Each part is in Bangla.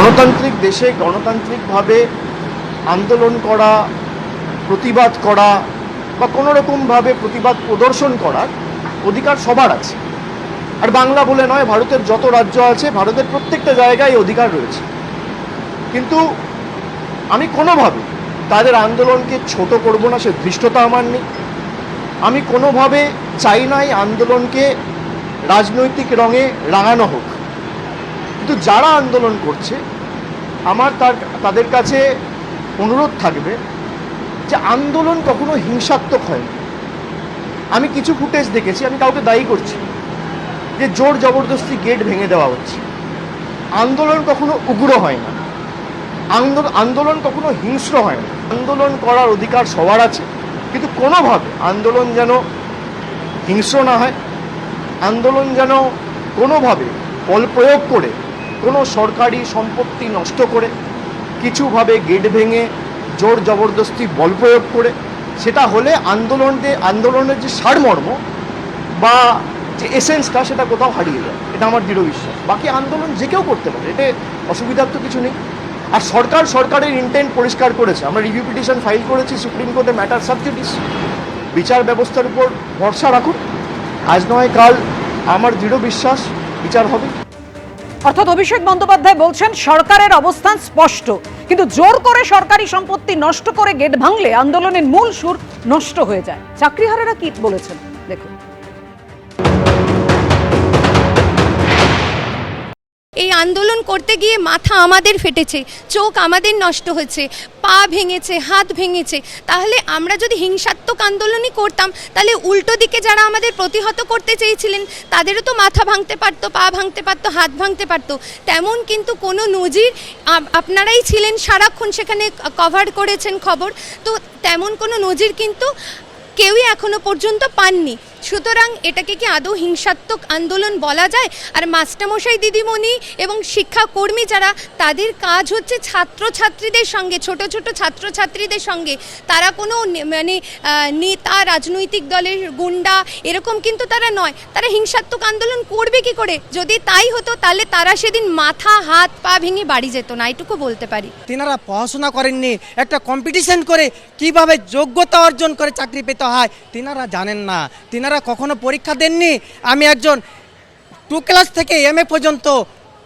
গণতান্ত্রিক দেশে গণতান্ত্রিকভাবে আন্দোলন করা, প্রতিবাদ করা বা কোনো রকমভাবে প্রতিবাদ প্রদর্শন করার অধিকার সবার আছে। আর বাংলা বলে নয়, ভারতের যত রাজ্য আছে, ভারতের প্রত্যেকটা জায়গায় অধিকার রয়েছে। কিন্তু আমি কোনোভাবে তাদের আন্দোলনকে ছোট করব না, সে ধৃষ্টতা আমার নেই। আমি কোনোভাবে চাই না এই আন্দোলনকে রাজনৈতিক রঙে রাঙানো হোক। কিন্তু যারা আন্দোলন করছে, আমার তার, তাদের কাছে অনুরোধ থাকবে যে আন্দোলন কখনো হিংসাত্মক হয় না আমি কিছু ফুটেজ দেখেছি, আমি কাউকে দায়ী করছি যে জোর জবরদস্তি গেট ভেঙে দেওয়া হচ্ছে। আন্দোলন কখনো উগ্র হয় না আন্দোলন আন্দোলন কখনো হিংস্র হয় না আন্দোলন করার অধিকার সবার আছে, কিন্তু কোনোভাবে আন্দোলন যেন হিংস্র না হয়, আন্দোলন যেন কোনোভাবে বল প্রয়োগ করে কোনো সরকারি সম্পত্তি নষ্ট করে, কিছুভাবে গেট ভেঙে, জোর জবরদস্তি বল প্রয়োগ করে, সেটা হলে আন্দোলনে আন্দোলনের যে সারমর্ম বা যে এসেন্সটা সেটা কোথাও হারিয়ে যায়। এটা আমার দৃঢ় বিশ্বাস। বাকি আন্দোলন যে কেউ করতে পারে, এতে অসুবিধার তো কিছু নেই। আর সরকার সরকারের ইন্টেন্ট পরিষ্কার করেছে। আমরা রিভিউ পিটিশন ফাইল করেছি সুপ্রিম কোর্টে ম্যাটার সাবজুডিস বিচার ব্যবস্থার উপর ভরসা রাখুন। আজ নয়, কাল আমার দৃঢ় বিশ্বাস, বিচার হবে। অর্থাৎ অভিষেক বন্দ্যোপাধ্যায় বলছেন, সরকারের অবস্থান স্পষ্ট। কিন্তু জোর করে সরকারি সম্পত্তি নষ্ট করে গেট ভাঙলে আন্দোলনের মূল সুর নষ্ট হয়ে যায়। চাকরিহারারা কি বলেছেন? দেখুন। এই আন্দোলন করতে গিয়ে মাথা আমাদের ফেটেছে, চোখ আমাদের নষ্ট হয়েছে, পা ভেঙেছে, হাত ভেঙেছে। তাহলে আমরা যদি হিংসাত্মক আন্দোলনই করতাম, তাহলে উল্টো দিকে যারা আমাদের প্রতিহত করতে চেয়েছিলেন, তাদেরও তো মাথা ভাঙতে পারতো, পা ভাঙতে পারতো, হাত ভাঙতে পারতো। তেমন কিন্তু কোনো নজির আপনারাই ছিলেন সারাক্ষণ সেখানে কভার করেছেন খবর। তো তেমন কোনো নজির কিন্তু কেউই এখনও পর্যন্ত পাননি। সুতরাং এটাকে কি আদৌ হিংসাত্মক আন্দোলন বলা যায়? আর মাস্টারমশাই, দিদিমণি এবং শিক্ষাকর্মী যারা, তাদের কাজ হচ্ছে ছাত্রছাত্রীদের সঙ্গে, ছোট ছোট ছাত্রছাত্রীদের সঙ্গে। তারা কোনো মানে নেতা, রাজনৈতিক দলের গুন্ডা, এরকম কিন্তু তারা নয়। তারা হিংসাত্মক আন্দোলন করবে কি করে? যদি তাই হতো, তাহলে তারা সেদিন মাথা, হাত, পা ভেঙে বাড়ি যেত না। এটুকু বলতে পারি। তেনারা পড়াশোনা করেননি। একটা কম্পিটিশন করে কীভাবে যোগ্যতা অর্জন করে চাকরি পেতে হয়, তেনারা জানেন না। তেনারা কখনো পরীক্ষা দেননি? আমি একজন টু ক্লাস থেকে এম এ পর্যন্ত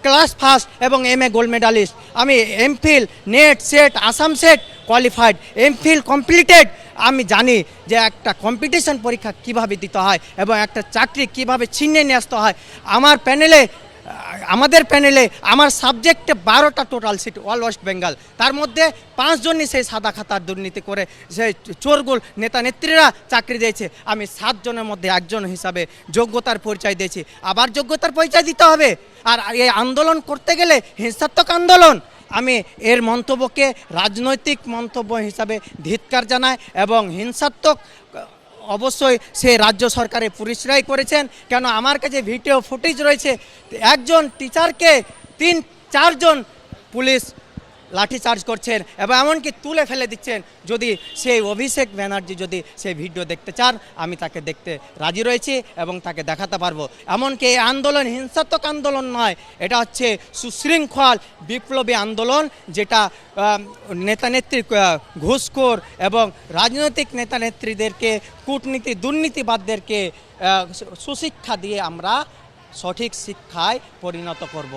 ক্লাস ফার্স্ট এবং এম এ গোল্ড মেডালিস্ট আমি MPhil NET SET Assam SET qualified MPhil completed আমি জানি যে একটা কম্পিটিশন পরীক্ষা কীভাবে দিতে হয় এবং একটা চাকরি কীভাবে ছিনিয়ে নিয়ে আসতে হয়। আমার প্যানেলে আমাদের প্যানেলে আমার সাবজেক্টে বারোটা total seat all West Bengal তার মধ্যে পাঁচজনই সেই সাদা খাতার দুর্নীতি করে, সেই চোরগুল নেতা নেত্রীরা চাকরি দিয়েছে। আমি সাতজনের মধ্যে একজন হিসাবে যোগ্যতার পরিচয় দিয়েছি। আবার যোগ্যতার পরিচয় দিতে হবে। আর এই আন্দোলন করতে গেলে হিংসাত্মক আন্দোলন। আমি এর মন্তব্যকে রাজনৈতিক মন্তব্য হিসাবে ধিৎকার জানাই এবং হিংসাত্মক অবশ্যই সে রাজ্য সরকারে পরিচয় করেছেন। কেন আমার কাছে ভিডিও ফুটেজ রয়েছে, একজন টিচারকে তিন, চারজন পুলিশ লাঠিচার্জ করছেন এবং এমনকি তুলে ফেলে দিচ্ছেন। যদি সেই অভিষেক ব্যানার্জি যদি সেই ভিডিও দেখতে চান, আমি তাকে দেখতে রাজি রয়েছি এবং তাকে দেখাতে পারব। এমনকি এই আন্দোলন হিংসাত্মক আন্দোলন নয়, এটা হচ্ছে সুশৃঙ্খল, বিপ্লবী আন্দোলন, যেটা নেতানেত্রী ঘুষখোর এবং রাজনৈতিক নেতানেত্রীদেরকে কূটনীতি, দুর্নীতিবাদদেরকে সুশিক্ষা দিয়ে আমরা সঠিক শিক্ষায় পরিণত করব।